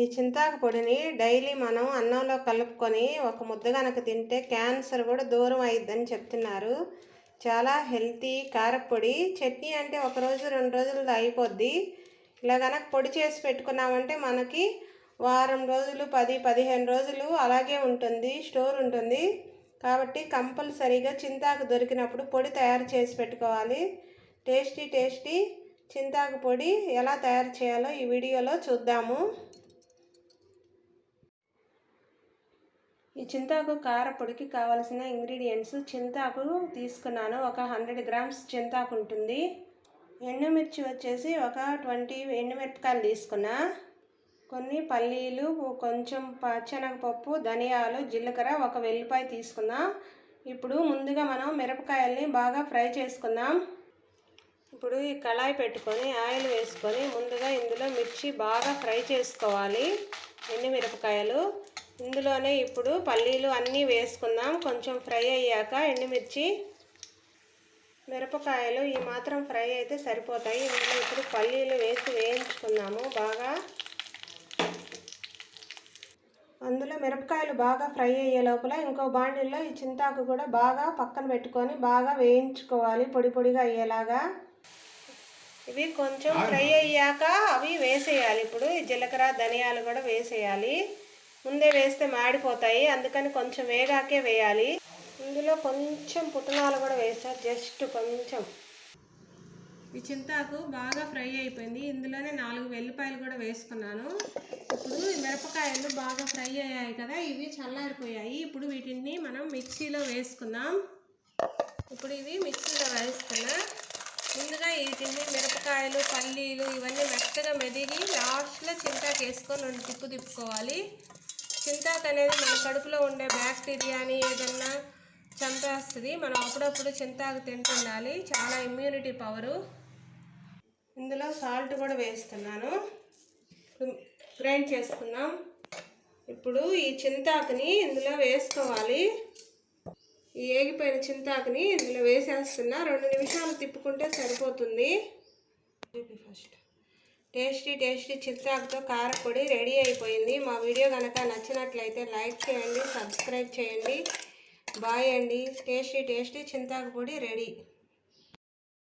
ఈ చింతాకు పొడిని డైలీ మనం అన్నంలో కలుపుకొని ఒక ముద్ద కనుక తింటే క్యాన్సర్ కూడా దూరం అయిద్దని చెప్తున్నారు. చాలా హెల్తీ కారపొడి. చట్నీ అంటే ఒక రోజు రెండు రోజులు అయిపోద్ది. ఇలా కనుక పొడి చేసి పెట్టుకున్నామంటే మనకి వారం రోజులు పది పదిహేను రోజులు అలాగే ఉంటుంది స్టోర్ ఉంటుంది. కాబట్టి కంపల్సరీగా చింతాకు దొరికినప్పుడు పొడి తయారు చేసి పెట్టుకోవాలి. టేస్టీ టేస్టీ చింతాకు పొడి ఎలా తయారు చేయాలో ఈ వీడియోలో చూద్దాము. ఈ చింతాకు కారపొడికి కావలసిన ఇంగ్రీడియంట్స్ చింతాకు తీసుకున్నాను. ఒక హండ్రెడ్ గ్రామ్స్ చింతాకు ఉంటుంది. ఎండుమిర్చి వచ్చేసి ఒక ట్వంటీ ఎండుమిరపకాయలు తీసుకున్నా. కొన్ని పల్లీలు కొంచెం పచ్చనగపప్పు ధనియాలు జీలకర్ర ఒక వెల్లిపాయ తీసుకుందాం ఇప్పుడు ముందుగా మనం మిరపకాయల్ని బాగా ఫ్రై చేసుకుందాం. ఇప్పుడు ఈ కళాయి పెట్టుకొని ఆయిల్ వేసుకొని ముందుగా ఇందులో మిర్చి బాగా ఫ్రై చేసుకోవాలి. ఎండు మిరపకాయలు ఇందులోనే ఇప్పుడు పల్లీలు అన్నీ వేసుకుందాం. కొంచెం ఫ్రై అయ్యాక ఎండుమిర్చి మిరపకాయలు ఈ మాత్రం ఫ్రై అయితే సరిపోతాయి. ఇందులో ఇప్పుడు పల్లీలు వేసి వేయించుకుందాము బాగా. అందులో మిరపకాయలు బాగా ఫ్రై అయ్యే లోపల ఇంకో బాండిల్లో ఈ చింతాకు కూడా బాగా పక్కన పెట్టుకొని బాగా వేయించుకోవాలి పొడి పొడిగా అయ్యేలాగా. ఇవి కొంచెం ఫ్రై అయ్యాక అవి వేసేయాలి ఇప్పుడు. జీలకర్ర ధనియాలు కూడా వేసేయాలి. ముందే వేస్తే మాడిపోతాయి. అందుకని కొంచెం వేగాకే వేయాలి. ఇందులో కొంచెం పుట్నాలు కూడా వేసారు జస్ట్ కొంచెం. ఈ చింతాకు బాగా ఫ్రై అయిపోయింది. ఇందులోనే నాలుగు వెల్లిపాయలు కూడా వేసుకున్నాను. ఇప్పుడు మిరపకాయలు బాగా ఫ్రై అయ్యాయి కదా ఇవి చల్లారిపోయాయి. ఇప్పుడు వీటిని మనం మిక్సీలో వేసుకుందాం. ఇప్పుడు ఇవి మిక్సీలో వేసుకున్నా ముందుగా వీటిని మిరపకాయలు పల్లీలు ఇవన్నీ మెత్తగా మెదిగి లాస్ట్లో చింతాకు వేసుకొని తిప్పు తిప్పుకోవాలి. చింతాకు అనేది మన కడుపులో ఉండే బ్యాక్టీరియాని ఏదన్నా చంపేస్తుంది. మనం అప్పుడప్పుడు చింతాకు తింటుండాలి. చాలా ఇమ్యూనిటీ పవరు ఇందులో సాల్ట్ కూడా వేస్తున్నాను. గ్రైండ్ చేసుకుందాం. ఇప్పుడు ఈ చింతాకుని ఇందులో వేసుకోవాలి. ఈ ఏగిపోయిన చింతాకుని ఇందులో వేసేస్తున్నా. రెండు నిమిషాలు తిప్పుకుంటే సరిపోతుంది. ఫస్ట్ టేస్టీ టేస్టీ చింతాకుతో కారపొడి రెడీ అయిపోయింది. మా వీడియో కనుక నచ్చినట్లయితే లైక్ చేయండి సబ్స్క్రైబ్ చేయండి. బాయ్ అండి. టేస్టీ టేస్టీ చింతాకు పొడి రెడీ.